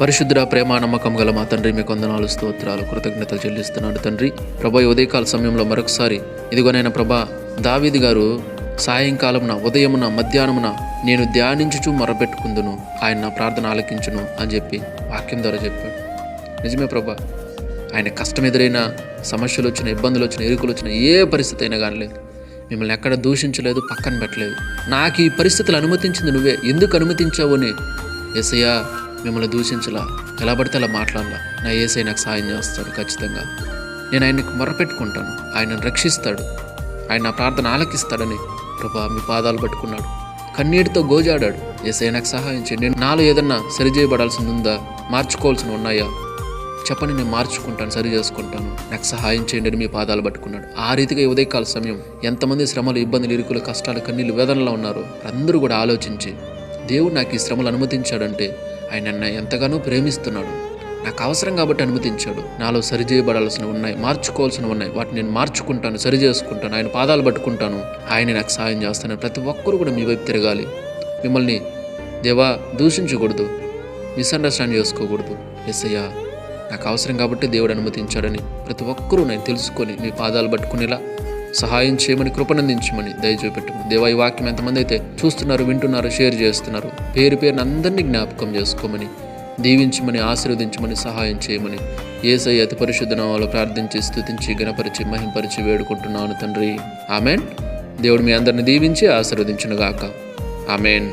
పరిశుద్ధ ప్రేమ నమ్మకం గల మా తండ్రి మీ కొందనాలు స్తోత్రాలు కృతజ్ఞతలు చెల్లిస్తున్నాడు తండ్రి. ప్రభా ఉదయకాల సమయంలో మరొకసారి ఇదిగోనైనా ప్రభా దావీది గారు సాయంకాలమున ఉదయమున మధ్యాహ్నమున నేను ధ్యానించుచు మొరపెట్టుకుందును. ఆయన నా ప్రార్థన ఆలకించును అని చెప్పి వాక్యం ద్వారా చెప్పాడు. నిజమే ప్రభా ఆయన కష్టం ఎదురైన సమస్యలు వచ్చిన ఇబ్బందులు వచ్చిన ఇరుకులు వచ్చిన ఏ పరిస్థితి అయినా కానీ లేదు. మిమ్మల్ని ఎక్కడ దూషించలేదు పక్కన పెట్టలేదు. నాకు ఈ పరిస్థితులు అనుమతించింది నువ్వే. ఎందుకు అనుమతించావు అని? ఏసయ్యా మిమ్మల్ని దూషించలా. ఎలా పడితే అలా మాట్లాడలా. నా ఏసై నాకు సాయం చేస్తాడు ఖచ్చితంగా. నేను ఆయనకు మొరపెట్టుకుంటాను. ఆయనను రక్షిస్తాడు. ఆయన నా ప్రార్థన ఆలకిస్తాడని ప్రభా మీ పాదాలు పట్టుకున్నాడు. కన్నీటితో గోజాడాడు. ఏసై నాకు సహాయం చేయండి నేను నాలో ఏదన్నా సరిచేయబడాల్సింది ఉందా మార్చుకోవాల్సిన ఉన్నాయా? చెప్పని నేను మార్చుకుంటాను సరి చేసుకుంటాను నాకు సహాయం చేయండి అని మీ పాదాలు పట్టుకున్నాడు. ఆ రీతిగా ఉదయకాల సమయం ఎంతమంది శ్రమలు ఇబ్బందులు ఇరుకులు కష్టాలు కన్నీళ్ళు వేదనలో ఉన్నారో? అందరూ కూడా ఆలోచించి దేవుడు నాకు ఈ శ్రమలు అనుమతించాడంటే ఆయన నన్ను ఎంతగానో ప్రేమిస్తున్నాడు. నాకు అవసరం కాబట్టి అనుమతించాడు. నాలో సరిచేయబడాల్సినవి ఉన్నాయి మార్చుకోవాల్సినవి ఉన్నాయి. వాటిని నేను మార్చుకుంటాను సరి చేసుకుంటాను ఆయన పాదాలు పట్టుకుంటాను. ఆయన నాకు సహాయం చేస్తాను ప్రతి ఒక్కరు కూడా మీ వైపు తిరగాలి. మిమ్మల్ని దేవా దూషించకూడదు మిస్అండర్స్టాండ్ చేసుకోకూడదు. ఎస్ఐయా నాకు అవసరం కాబట్టి దేవుడు అనుమతించాడని ప్రతి ఒక్కరూ నేను తెలుసుకొని మీ పాదాలు పట్టుకునేలా సహాయం చేయమని కృపనందించమని దయచూపెట్టము దేవా ఈ వాక్యం ఎంతమంది అయితే చూస్తున్నారు వింటున్నారు షేర్ చేస్తున్నారు పేరు పేరుని అందరినీ జ్ఞాపకం చేసుకోమని దీవించమని ఆశీర్వదించమని సహాయం చేయమని ఏసై అతి పరిశుద్ధ వాళ్ళు ప్రార్థించి స్థుతించి గణపరిచి మహింపరిచి వేడుకుంటున్నాను తండ్రి. ఆమెన్. దేవుడు మీ అందరిని దీవించి ఆశీర్వదించునుగాక. ఆమెన్.